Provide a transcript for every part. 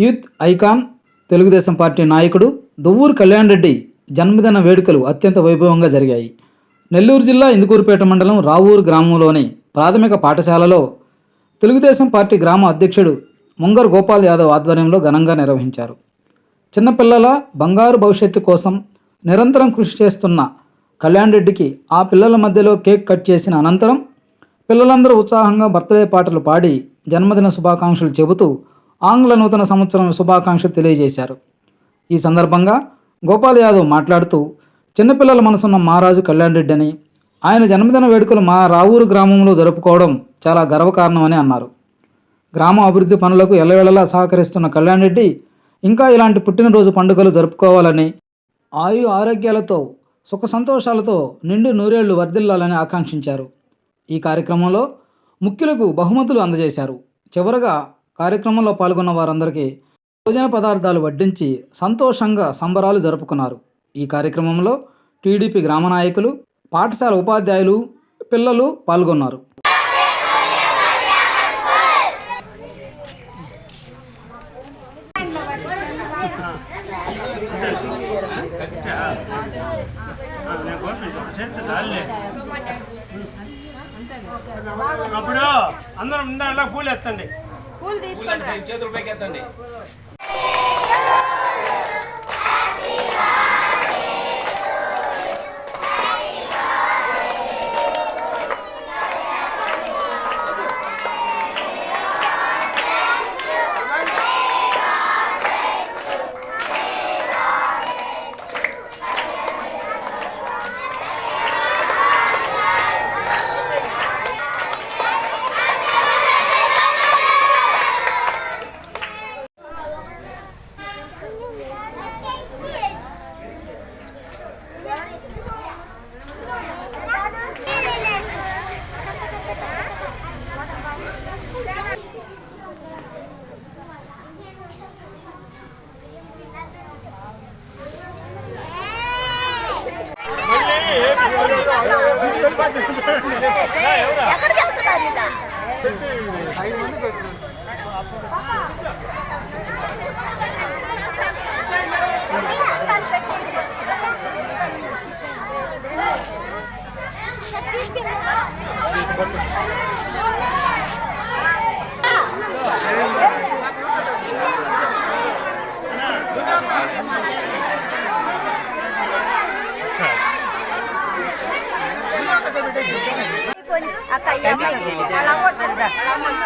Youth icon Telugu Desam party నాయకుడు దువ్వూరు కళ్యాణ్ రెడ్డి జన్మదిన వేడుకలు అత్యంత వైభవంగా జరిగాయి. నెల్లూరు జిల్లా ఇందుకూరుపేట మండలం రావూరు గ్రామంలోని ప్రాథమిక పాఠశాలలో తెలుగుదేశం పార్టీ గ్రామ అధ్యక్షుడు ముంగర్ గోపాల్ యాదవ్ ఆధ్వర్యంలో ఘనంగా నిర్వహించారు. చిన్నపిల్లల బంగారు భవిష్యత్తు కోసం నిరంతరం కృషి చేస్తున్న కళ్యాణ్ రెడ్డికి ఆ పిల్లల మధ్యలో కేక్ కట్ చేసిన అనంతరం పిల్లలందరూ ఉత్సాహంగా బర్త్డే పాటలు పాడి జన్మదిన శుభాకాంక్షలు చెబుతూ ఆంగ్ల నూతన సంవత్సరం శుభాకాంక్షలు తెలియజేశారు. ఈ సందర్భంగా గోపాల్ యాదవ్ మాట్లాడుతూ చిన్నపిల్లల మనసున్న మహారాజు కళ్యాణ్ రెడ్డి అని ఆయన జన్మదిన వేడుకలు మా రావూరు గ్రామంలో జరుపుకోవడం చాలా గర్వకారణమని అన్నారు. గ్రామ అభివృద్ధి పనులకు ఎల్లవేళలా సహకరిస్తున్న కళ్యాణ్ రెడ్డి ఇంకా ఇలాంటి పుట్టినరోజు పండుగలు జరుపుకోవాలని ఆయు ఆరోగ్యాలతో సుఖ సంతోషాలతో నిండు నూరేళ్ళు వర్ధిల్లాలని ఆకాంక్షించారు. ఈ కార్యక్రమంలో ముఖ్యులకు బహుమతులు అందజేశారు. చివరగా కార్యక్రమంలో పాల్గొన్న వారందరికీ భోజన పదార్థాలు వడ్డించి సంతోషంగా సంబరాలు జరుపుకున్నారు. ఈ కార్యక్రమంలో టీడీపీ గ్రామ నాయకులు పాఠశాల ఉపాధ్యాయులు పిల్లలు పాల్గొన్నారు. అప్పుడు అందరం ఉండాలి? పూలు ఎత్తండి. పూలు చేతులు పైకి ఎత్తండి ఎక్కడికి వెళ్తున్నారు ఇలా అక్క ఈ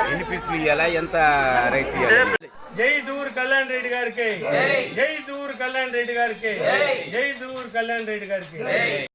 ఎన్ని పీసులు ఇవ్వాలా ఎంత రైస్ ఇవ్వాలి జై దూర్ కళ్యాణ్ రెడ్డి గారికి. జై. దూర్ కళ్యాణ్ రెడ్డి గారికి. జై దూర్ కళ్యాణ్ రెడ్డి గారికి.